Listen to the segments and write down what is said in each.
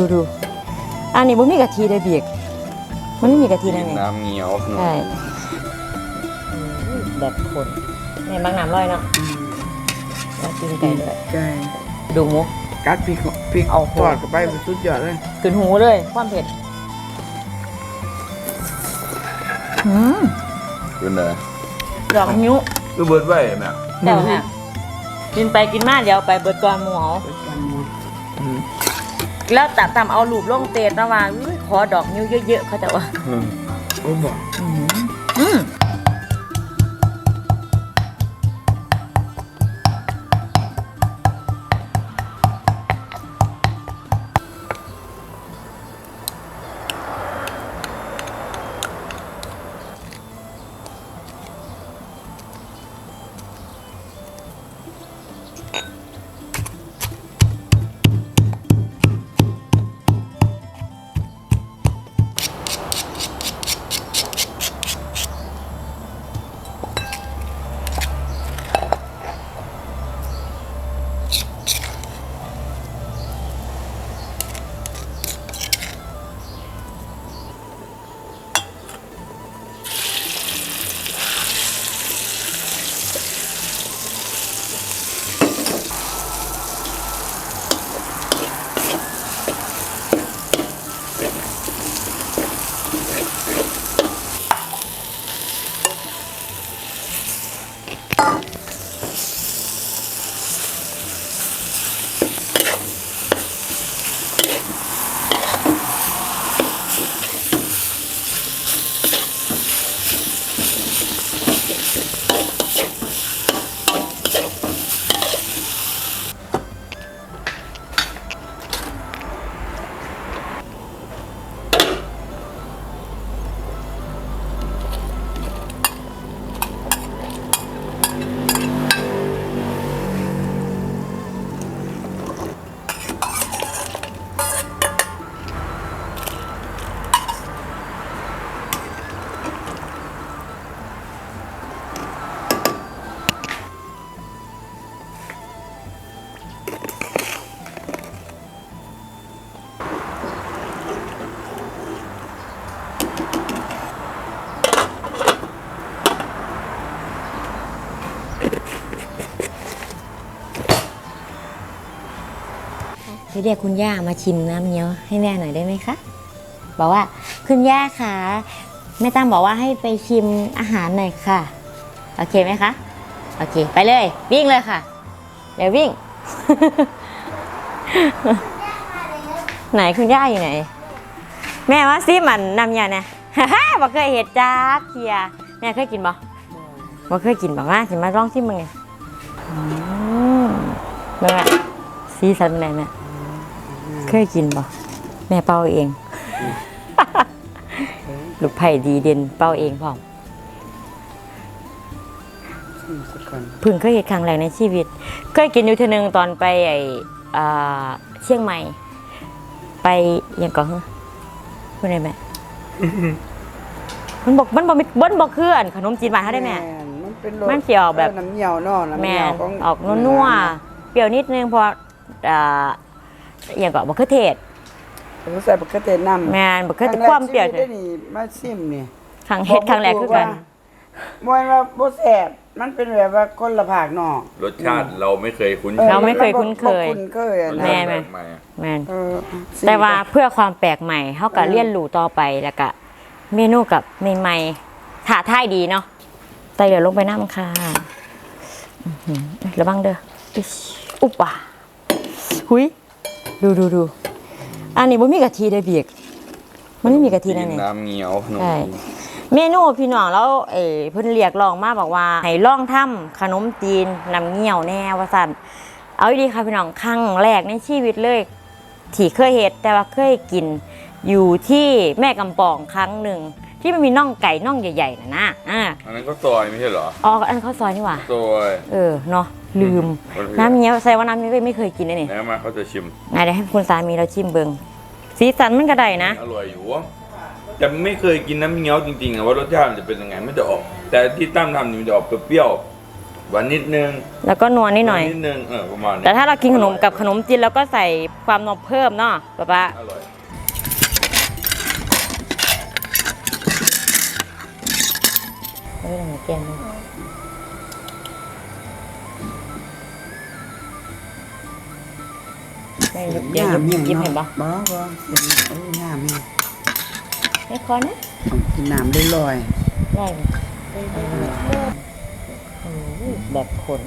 ดูดูอันนี้บ่มีกะทิได้เบียกมันไม่มีกะทินั่นเองน้ำเงี้ยวขนมใช่แบบคนในบางน้ำร้อยเนาะแล้วกินไก่ด้วยไก่ดูหมุกกัดพริกพริกเอาโหทอดกับไปมันสุดยอดเลยขึ้นหูเลยความเผ็ดอืมเป็นไงดอกนิ้วคือเบิร์ดไว้แม่เดี๋ยวค่ะกินไปกินมาเดี๋ยวไปเบิดก่อนหมูเหาเป็นกันหมด แล้วตัดตามเอารูปลงเตจระหว่างอุ๊ยขอดอกนิ้วเยอะๆเขาจะว่า โอ้บอกอืม เรียกคุณย่ามาชิมน้ำเงี้ยวให้แม่หน่อยได้ไหมคะ บอกว่าคุณย่าคะแม่ตั้มบอกว่าให้ไปชิมอาหารหน่อยค่ะ โอเคไหมคะ โอเค ไปเลย วิ่งเลยค่ะ เดี๋ยววิ่ง ไหนคุณย่าอยู่ไหน แม่ว่าซิมันนำยาเนี่ย ฮ่าๆบอกเคยเห็ดจ้าเคียแม่เคยกินบ่บ่เคยกินบอกว่าสิมาลองชิมมึงไงอืมแม่สีสันเป็นไงแม่ เคยกินบ่แม่เป่าเอง ลูกไผ่ดีเด่นเป่าเองพร้อมชิมสักก่อนเพิ่งเคยเห็นครั้งแรกในชีวิต เคยกินอยู่เทีนึงตอนไปไออ่าเชียงใหม่ ไปอยังก่อนเหรอพูดได้ไหมมันบอกมันบอกมันบอกคืออันขนมจีนบานเขาได้ไหม นมันเป็นรสมันสิออกแบบ เน้ำเหี่ยวเนาะน้ำแมเหี่ยวนของออกนัวๆเปรี้ยวนิดนึงเพออ่า อหย่างก่อนบอกคือเทศเขาใส่บักเกอร์เตนน้ำแมนบอกคือความเปรี้ยวครั้งแรกชีวิตได้นี่มาซิมนี่ครั้งเฮ็ดครั้งแรกคือกันมวยว่าบ่แซ่บมันเป็นแบบว่าคนละภาคเนาะรสชาติเราไม่เคยคุ้นออเราไม่เคยคุ้นเคยบ่คุ้นเคยอะรสนะแม่ชาติแม่แบบใหม่อะแมนเออซิมแต่ว่าก่อนเพื่อความแปลกใหม่เขาก็เออเรียนรู้ต่อไปแล้วก็เมนูกับใหม่ๆถ่าท่ายดีเนาะแต่เดี๋ยวลงไปน้ำค่ะอื้อหือระวังเด้ออิ๊ชอุปะหุย ดูดูดูอันนี้บ่มีกะทิได้เบียกมันไม่มีกะทินั่นเองน้ำเงี้ยวขนมใช่เมนูพี่น้องแล้วเออเพิ่นเรียกร้องมาบอกว่าให้ลองทำขนมจีนน้ำเงี้ยวแน่ว่าสั่นเอาดีค่ะพี่น้องครั้งแรกในชีวิตเลยที่เคยเห็ดแต่ว่าเคยกิน อยู่ที่แม่กำปองครั้งหนึ่งที่มันมีน่องไก่น่องใหญ่ๆนะนะอ่าอันนั้นก็ซอยไม่ใช่เหรออ๋ออันนนข้าวซอยนี่หว่าซอยเออเนาะ ลืมคนละน้ำเงี้ยวใส่ว่าน้ำเงี้ยวไม่เคยกินเลยนี่แล้วมาเขาจะชิมไหนเดี๋ยวให้คุณสามีเราชิมเบิงสีสันมันก็ได้นะ อร่อยอยู่แต่ไม่เคยกินน้ำเงี้ยวจริงๆอะว่ารสชาติมันจะเป็นยังไงไม่จะออก แต่ที่ตั้มทำนี่มันจะออกเปรี้ยวๆหวานนิดนึง แล้วก็นัวนิดหน่อยวานิดนึงเออประมาณนี้แต่ถ้าเรากินขนมกับขนมจีนแล้วก็ใส่ความนัวเพิ่มเนาะป๊าป๊าอร่อยเฮ้ยหนูแกง ไม่ยุบเดี๋ยวยุบยิบยิบเห็นปะบ่บ่เห็นโอ้ยงามแม่ไม่คอนะต้องกินน้ำได้ลอยได้เลยโอ้โหแบบคน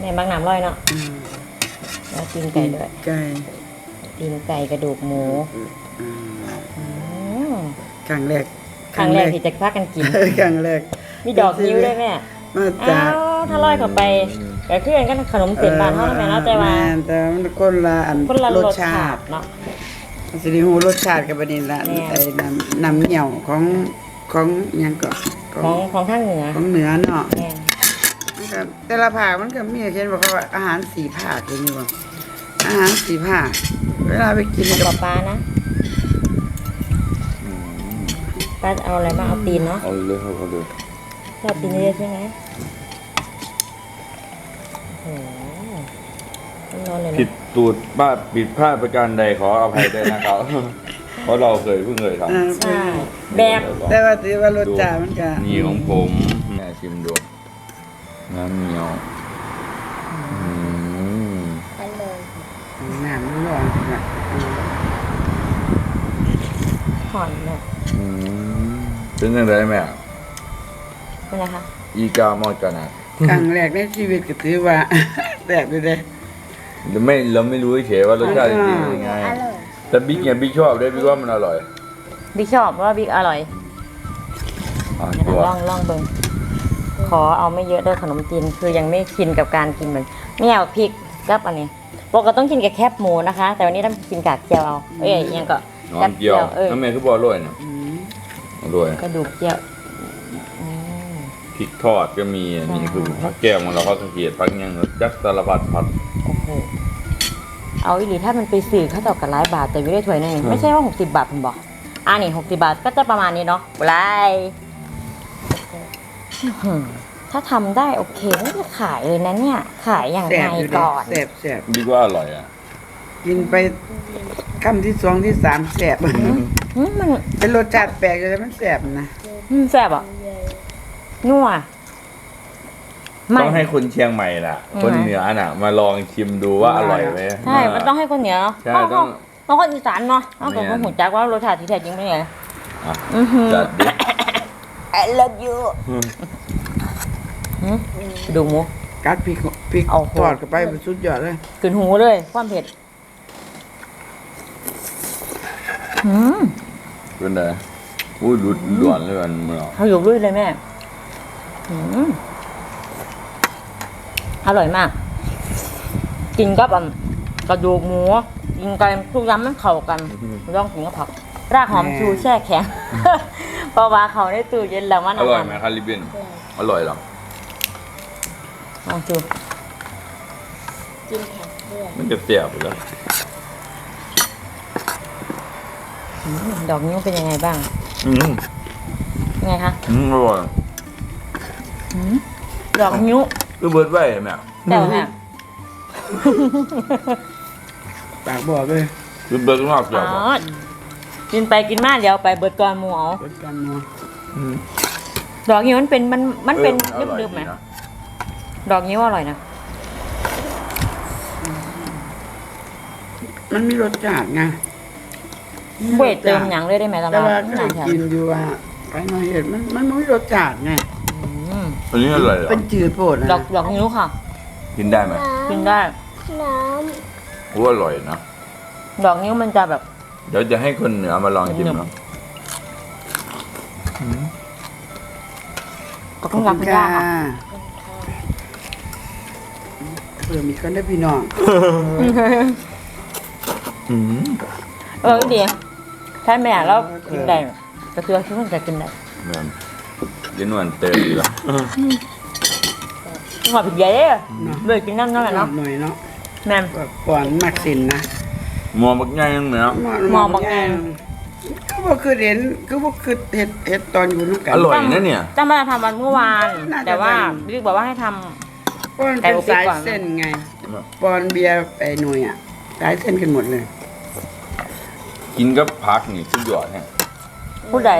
แม่บางน้ำร้อยเนาะอืมแล้วตีนไก่ด้วยไก่ตีนไก่กระดูกหมูอืมอืมครั้งแรกครั้งแรกที่จะพากันกินเออครั้งแรกมีดอกนิ้วด้วยแม่มาอ้าจากวถ้าร้อยเข้าไป ก็คือกันขนมเสียนบานเท่านั้นแม่เนาะแต่ว่าม่แต่มันคนละอันคนละรรสสชาชาติติเนาะสิริหูรสชาติกับบัดนี้ละแม่ไอ้น้ำน้ำเหนียวของของหยังก็ขขอองงของทางเหนือของเหนือเนาะแม่มันก็แต่ละภาคมันก็มีเช่นบอกว่าอาหารสีภาคอย่างนี้บ่อาหารสีภาคเวลาไปกินเอากับปลานะป้าเอาอะไรบ้างเอาตีนเนาะเอาเลยเอาเลยชอบตีนเยอะๆใช่ไหม โอ้โหนอนเลยผิดนะตูดบ้าผิดพลาดประการใดขออภัยด้วยนะครับ เพราะเราเคยเพิ่งเคยทเออใช่แบบ แต่ว่าถือว่ารสชาติมันก็ำนี่ของผมแม่ชิมดูน้ำเหนียวอืมน้ำมันร้อนนะหอนเนี่ยอืมเป็นยังไงแม่เป็นไรคะ อีกามอดกันนะ ครั้งแรกในชีวิตก็ถือว่าแซ่บอยู่เด้เราไม่เราไม่รู้เฉยๆว่ารสชาติจริงๆเป็นยังไงแต่บิ๊กเนี่ยบิ๊กชอบด้วยบิ๊กว่ามันอร่อยบิ๊กชอบเพราะว่าบิ๊กอร่อยอะเดี๋ยวตัวลองลองเบิ่งขอเอาไม่เยอะด้วยขนมจีนคือยังไม่ชินกับการกินเหมือนไม่เอาพริกกับอันนี้ปกติต้องกินกับแคบหมูนะคะ แต่วันนี้ต้องกินกับเจียวเอาเอ้ยยังก็น้แคอบงเกี๊ยวเออน้ำแม่คือบอกอร่อยนะอืมอร่อยกระดูกเจียวอืมพ ริกทอดก็มีอันนี้คือผักแก้วของเราก็สังเกตผักยังจักสารพัดผัดโอ้โหเอาอีหลีถ้ามันไปสื่อเขาต่อกันหลายบาทแต่ไม่ได้ถ้วยหนึงไม่ใช่ว่า60บาทผมบอกอ่านี่60บาทก็จะประมาณนี้เนาะไรอื้อหือถ้าทำได้โอเคไม่จะขายเลยนะเนี่ย ขายอย่างแซ่ไรบอยู่เด้ก่อนแซ่บแซ่บบิ๊กว่าอร่อยอะกินไปคำที่สองที่สามแซ่บอืมมันเป็นรสชาติแปลกอยู่แต่มันแซ่บนะอืมแซ่บอะ นัวไม่ต้องให้คนเชียงใหม่ล่ะอืมคนเหนือน่ะ มาลองชิมดูว่าอร่อยไหมใช่ มันต้องให้คนเหนือเนาะใช่เพราะต้องเพราะคนอีสานเนาะต้องเป็นไม่คงั้นนหูจักว่ารสชาติที่แท้จริงเป็นไงอะอือหือจัดดิ I love you หืมดูหมูกัดพริกพริกโอ้โหทอดเข้าไปมันสุดยอดเลยกลืนหูเลย ความเผ็ดอืมเป็นไงอุ้ยหลุดหลวนเลยมันเนาะเขาอยู่ด้วยเลยแม่ อืมอร่อยมาก กินกับอะกระดูกหมู กินกันทุกย้ำมันเข้ากันลองกินกับผัก รากหอมชูแช่แข็งเพราะว่าเขาได้ตู้เย็นแล้วมันอร่อยไหมคาริบินอร่อยเหรอลองชูมันจะเสียบไปแล้วอืมดอกนิ้วเป็นยังไงบ้าง อืมยังไงคะ อืมอร่อยอืม ดอกนิ้วคือเบิร์ดไว้เห็นไหมแต่ว่าแม่ปากบอกเลยคือเบิร์ดมากเสียอ๋บอกินไปกินมาเดี๋ยวไปเบิดก่อนหมูเอารสกันเนาะมดอกนิ้วมันเป็นมันมันเป็นอออร่อยดึบๆไหมดีะดอกนิ้วอร่อยนะมันมีรสชาติไงเวทเติมหยังเลยได้ไหมตอนแต่นั้นว่าไม่เคนายนแค่กินอยู่ว่าไปมาเห็ดมันมันไม่มีรสชาติไง อืมอันนี้อร่อยเหรอเป็นจืดโพดนะดอกดอกนิ้วค่ะ กินได้ไหมกินได้โอ้อร่อยนะ ดอกนิ้วมันจะแบบ เดี๋ยวจะให้คนเหนือมาลองชิมหนึเนาะก็ขต้ออบงรัคุกณคุณค่ะย่าค่ะเพิ่มอีกคนได้อพี่น้องอืมเออดีใช่แม่แล้วกินได้กระเทือที่มันจะกินได้ แม่น เดี๋ยวนวลเติมอีกแล้วหอมผิดใหญ่เลยเลยกินนั่นนั่นแหละหน่เนาะอยเนาะแม่ก็ก่อนมักสินนะหมอบักใหญ่ยังเหนือหมอบอกแงก็บ่คือเห็นก็บ่คือเห็ดเห็ดตอนอยู่นู่นกันอร่อยนะเนี่ยตั้งมาทำวันเมื่อวานน่าจะแต่ว่าได้บิ๊กบอกว่าให้ทราะมันเป็นสายเส้นไงปอนเบียร์ไอ้หน่วยอะสายเส้นกันหมดเลย กินกับผักนี่สุดยอดแฮะผู้ใด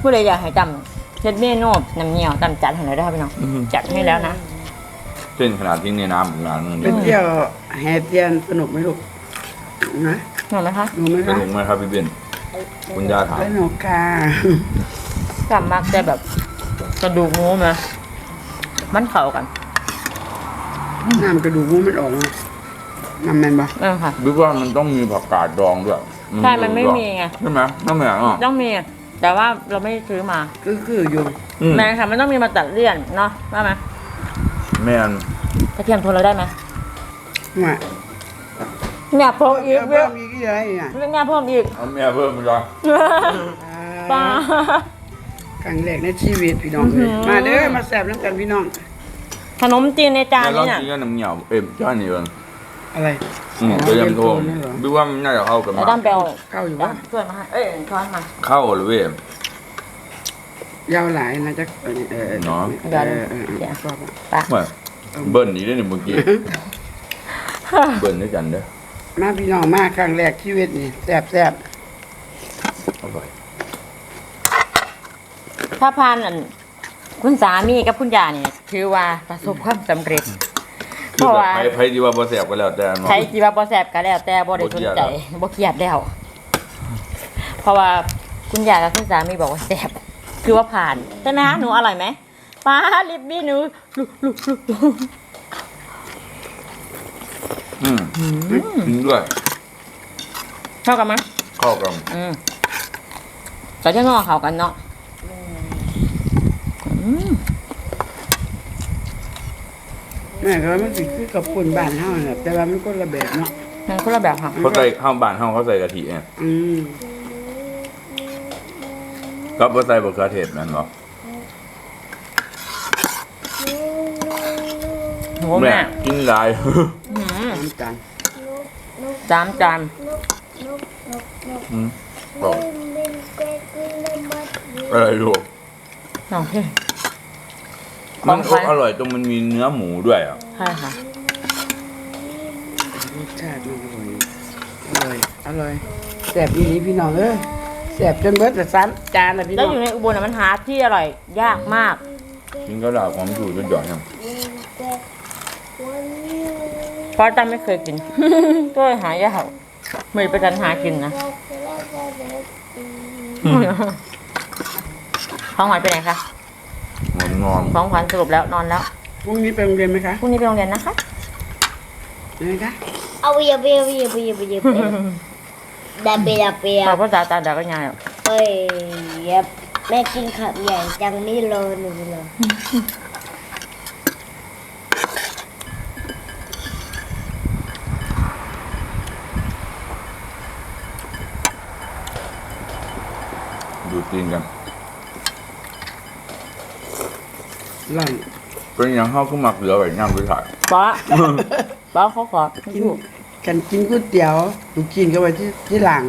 ผู้ใดอยากให้จำ เช็ดเมนูน้ำเงี้ยวจำจัดให้หน่อยได้ไหมพี่น้องจัดให้แล้วนะ เส้นขนาดทิ้งในน้ำอีกนานนึงไปเที่ยวแห่เทียนสนุกไหมลูกนะหนูนะคะหนูไหมสคะนุกไหมครับพี่เบนคุณย่าถามสนุกค่ะจำมักจะแบบกระดูกงูมามันเข้ากันน้ำกระดูกหมูมันออกมาน้ำแมนปะนั่นค่ะรู้ว่ามันต้องมีผักกาดดองด้วยใช่มันไม่มีไง ใช่ไหมน้ำแหม่อะ ต้องมี แต่ว่าเราไม่ได้ซื้อมาก็คืออยู่อืมแม่ค่ะมันต้องมีมาตัดเลี่ยนเนาะว่าไหมแม่นกระเทียมโทนเราได้ไหมว่าแม่เพิ่มอีกเยเพิ่อะมอีกอะไรอะเรื่องแม่เพิ่มอีกเอาแม่เพิ่มไปจ้ะปลา ครั้งแรกในชีวิตพี่น้องเลยอื้อหือ มาเด้อมาแซ่บน้ำกันพี่น้องขนมจีนในจานแม่ลองนี้น่ะกินกับน้ำเหนียวเอ็มจ้านี่เอง อะไรอืมก็ยังโทมนั่นเหรอดูว่ามันน่าจะเข้ากันไอ้มาด้ามไปเอาเข้าอยู่ด้าว่ามช่วยมาให้เอ้ยช้อนมาเข้าเลยเว้ย ยาวหลายนะจ๊ะเออเออเนาะ เออเออเออเออชอบอะปลาว่าเบิ้ลนี้ได้หนึ่งเมื่อกี้ เบิ้ลด้วยกันเด้อมาพี่น้องมาครั้งแรกชีวิตนี่แซ่บแซ่บอร่อยถ้าพานอันคุณสามีกับคุณยาเนี่ยถือว่าประสบความสำเร็จเพ คือราะแบบว่าใครใครที่ว่าบ่แสบก็แล้วแต่เนาะ ใช้จีบาบอแสบก็แล้วแต่บ่ได้สนใจบ่เครียดแล้ว เพราะว่าคุณยากับคุณสามีบอกว่าแสบคือว่าผ่านใช่ไหมคะหนูอร่อยไหมป้าลิบบี้หนูลุกลุกลุกลุกอืมกินด้วยเข้ากันไหมเข้ากันอืมแต่ที่งอเขากันเนาะอืม แม่ก็ว่ามันสิคือกับปุ่นบ้านเฮาน่ะแต่ว่ามันคนละแบบเนาะมันคนละแบบค่ะเขาใส่ข้าวบ้านเฮาเขาใส่กะทิเนี่ยอืมก็บ่ใส่บะเขือเทศนั่นเหรอโหแม่แม่กินหลาย อืมน้ำตาลสามจานอืมบอก อะไรลูกสองที่ มันของใครอร่อยตรงมันมีเนื้อหมูด้วยอะ ใช่ค่ะ รสชาติมันอร่อยอร่อยอร่อยแซ่บอีหลีพี่น้องเอ้ยแซ่บจนเบิดละซ้ำจานละพี่แล้น้วองอยู่ในอุบลน่ะมันหาที่อร่อยยากมาก กินก็ดาบความถูกจนหย่อนยังเพราะตั้ไม่เคยกิน ก็เลยหายากไม่ได้ไปจันหากินนะ ของหวานไปไหนคะ นอนนอนของขวัญสรุปแล้วนอนแล้วพรุ่งนี้ไปโรงเรียนไหมคะพรุ่งนี้ไปโรงเรียนนะคะไหนคะเอาเบียเบียเบียเบียเบียเบียดาเบียเบียพอภาษาตาดาก็ง่ายอะเอ้ยแม่กินขับใหญ่จังนี่โลหนึ่งเลย ดูตีนกัน หล่อน เป็นอยังเข้าก็มักเหลือไว้ย่ำไปถ่ายป้าป้าเขาขอกินกันกินก๋วยเตี๋ยวลูกกินก็ไว้ที่ที่หลัง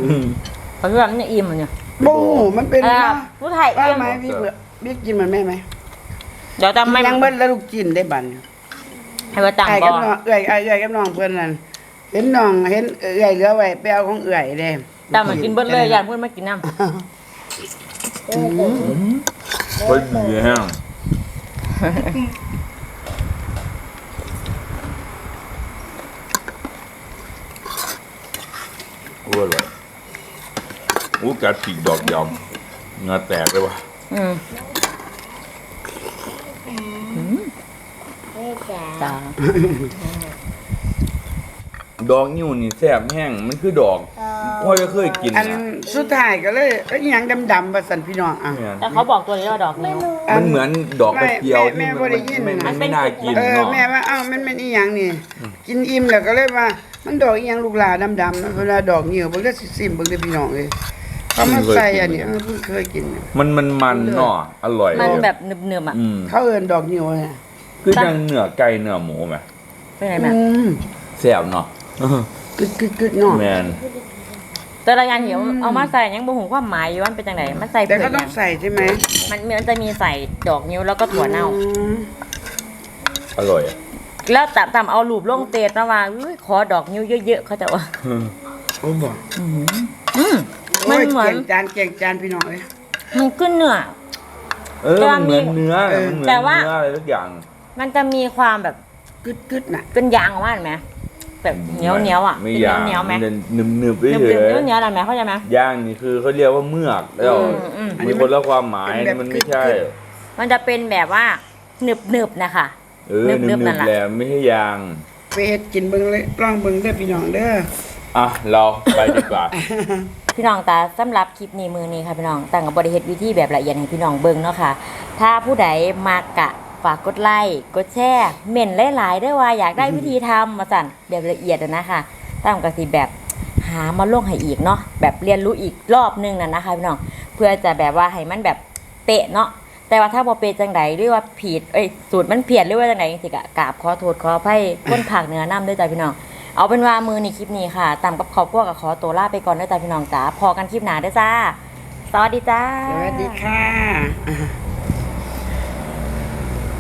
เขาเรียกว่ามันอิ่มอะเนี่ยโบ้มันเป็นเออนะผู้ไทยว่าอิ่มไหมพี่เบื่อพี่กินเหมือนแม่ไหมเดี๋ยวจำไม่ยังเบิ้ลแล้วลูกกินได้บันให้ว่าจังไอ้บกับอน้องเอื่อยไอ้เอื่อยกับน้องเพื่อนนั่นเห็นน้องเห็นเอื่อยเหลือไว้ไปเอาของเอื่อยเด้จำเหมือนกินเบิดเลยอยากพูดมากินน้ำก็ดีแห้งอ้ วนเลยอู้กัดผีกดอกยอมเหงาแตกเลยว่ะอืมแม่จ๋าจ้าดอกนิ้วนี่แซ่บแห้งมันคือดอกพ่อจะเคยกินอันนะสุดท้ายก็เลยเอ้ยอิหยังดำๆว่าสันพี่น้องอะเนี่ยแต่เขาบอกตัวนี้ว่าดอกนิ้วมันเหมือนดอกกระเจียวแม่ที่แม่บ่มันได้ยินไม่นะมันไม่น่ากินเออเนาะแม่ว่าเอ้ามันเป็นอีหยังนี่ กินอิ่มแล้วก็เลยว่า มันดอกอีหยังลูกหลาดำๆนะเวลาดอกเหนียวเบิ่งได้สิซิมเบิ่งได้พี่น้องเอ้ยเขามาใส่อันนี้เออเพิ่งเคยกินมันมันมันเนาะอร่อยมันแบบเนืบๆอะอืมเขาเอิ้นดอกเหนียวเนี่ยคือจังเนื้อไก่เนื้อหมูไหมเป็นไงแม่อืมแซ่บเนาะกึดกึดกึดเนาะแมนแต่ละอย่างเหี่ยวเอามาใส่ยังบ่หูความหมายอยู่ว่ามันเป็นจังไดมันใส่แต่เผืก็อกต้องเนี่ยใส่ใช่ไหมมันมันจะมีใส่ดอกนิ้วแล้วก็ถั่วเน่า อืมอร่อยอะ แล้วตามตามเอารูปลงเตจมาว่าอุ้ยขอดอกนิ้วเยอะๆเขาจะว่าโอ้บอกอืมมันโอ้ยเหมือนแกงจานแกงจานพี่น้องเลยมันขึ้นเนื้อ เออมันเหมือนเนื้อเออ มันเหมือนแต่ว่า เนื้ออะไรทุกอย่าง มันจะมีความแบบกึดกึดๆน่ะเป็นยางว่าเห็นไหมแบบเหนียวเหนียวๆอะไม่เป็นยางเหนียวๆไหมมันหนึบหนึบๆเนื้เฉยอเหนียวๆอะไรไหมเข้าใจไหมๆย่างนี่คือเขาเรียกว่าเมือกแล้วอืมอืม มีคนละความหมายเป็นแบบมันไม่ใช่กึดมันจะเป็นแบบว่าหนึบหนึบๆนะคะ เออหนึนึบบๆนั่นๆล่ะแหละไม่ใช่ยาง ไปเฮ็ดกินเบิ่งเลยลองเบิ่งเด้อพี่น้องเด้อ อะ เราไปดีกว่า พี่น้องตาสำหรับคลิปนี้มือนี้ค่ะพี่น้องตั้งกับบริเหตุวิธีแบบละเอียดให้พี่น้องเบิ่งเนาะค่ะ ถ้าผู้ใดมากกะฝากกดไลค์กดแชร์เม่นหลายๆด้วยว่าอยากได้วิธีทำมาสั่นแบบละเอียดอะนะคะตั้งกสิแบบหามาลงให้อีกเนาะแบบเรียนรู้อีกรอบนึงน่ะนะคะพี่น้องเพื่อจะแบบว่าให้มันแบบเป๊ะเนาะ แต่ว่าถ้าบ่เป๊ะจังไดหรือว่าผิดเอ้ยสูตรมันเพี้ยนหรือว่าจังไดจังซี่ก็กราบขอโทษขออภัยคนผักเหนือน้ำด้วยจ้ะพี่น้อง เอาเป็นว่ามือในคลิปนี้ค่ะตามกับขอบพวกกับขอตัวลาไปก่อนด้วยจ้าพี่น้องจ๋าพอกันคลิปหนาด้วยจ้า สวัสดีจ้า สวัสดีค่ะ